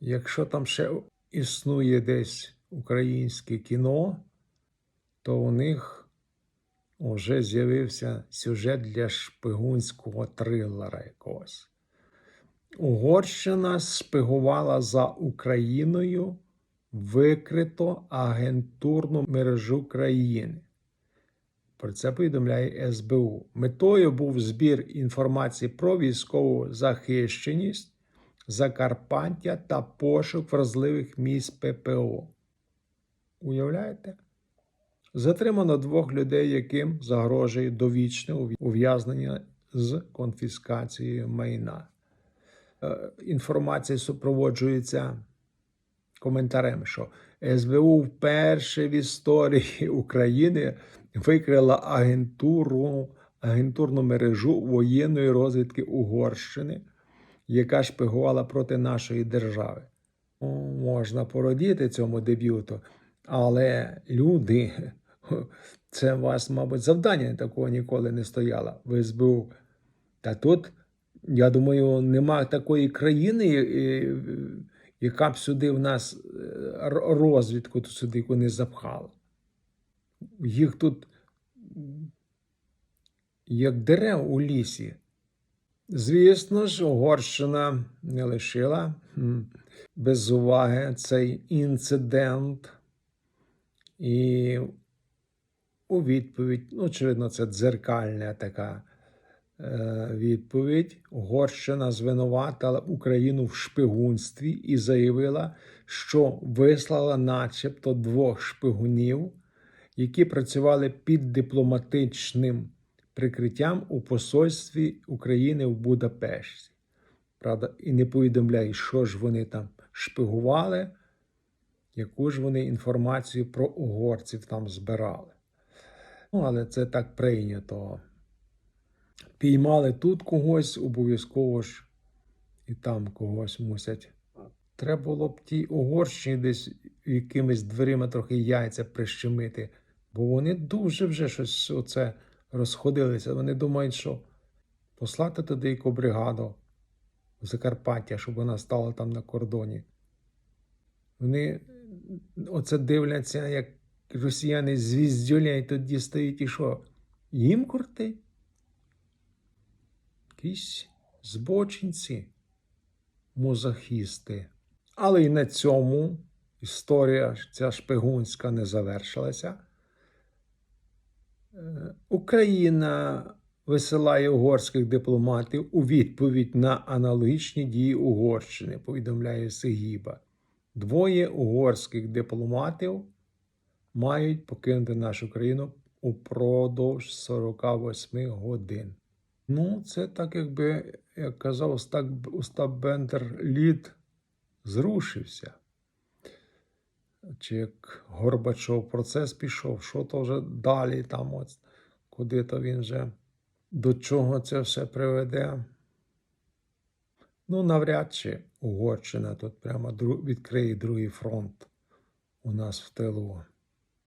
Якщо там ще існує десь українське кіно, то у них вже з'явився сюжет для шпигунського трилера якогось. Угорщина шпигувала за Україною викрито агентурну мережу країни. Про це повідомляє СБУ. Метою був збір інформації про військову захищеність, Закарпаття та пошук вразливих місць ППО. Уявляєте? Затримано двох людей, яким загрожує довічне ув'язнення з конфіскацією майна. Е, Інформація супроводжується коментарем, що СБУ вперше в історії України викрила агентуру, агентурну мережу воєнної розвідки Угорщини, яка шпигувала проти нашої держави. Можна порадіти цьому дебюту, але люди, це у вас, мабуть, завдання такого ніколи не стояло в СБУ. Та тут, я думаю, нема такої країни, е, яка б сюди в нас е, розвідку сюди не запхала. Їх тут як дерев у лісі. Звісно ж, Угорщина не лишила без уваги цей інцидент. І у відповідь, ну, очевидно, це дзеркальна така е, відповідь. Угорщина звинуватила Україну в шпигунстві і заявила, що вислала начебто двох шпигунів, які працювали під дипломатичним прикриттям у посольстві України в Будапешті. Правда, і не повідомляє, що ж вони там шпигували, яку ж вони інформацію про угорців там збирали. Ну, але це так прийнято. Піймали тут когось, обов'язково ж і там когось мусять. Треба було б тій Угорщині десь якимись дверима трохи яйця прищемити, бо вони дуже вже щось оце розходилися. Вони думають, що послати туди яку бригаду в Закарпаття, щоб вона стала там на кордоні. Вони оце дивляться, як росіяни звіздюляють, тоді стоїть і що? Їм кортить? Якісь збочинці, мозахісти. Але і на цьому історія ця шпигунська не завершилася. Е, Україна висилає угорських дипломатів у відповідь на аналогічні дії Угорщини, повідомляє Сигіба. Двоє угорських дипломатів мають покинути нашу країну упродовж 48 годин. Ну, це так, якби, як казав Остап Бендер, лід зрушився. Чи як Горбачов процес пішов, що то вже далі там, от, куди то він вже, до чого це все приведе. Ну, навряд чи Угорщина тут прямо відкриє другий фронт у нас в тилу.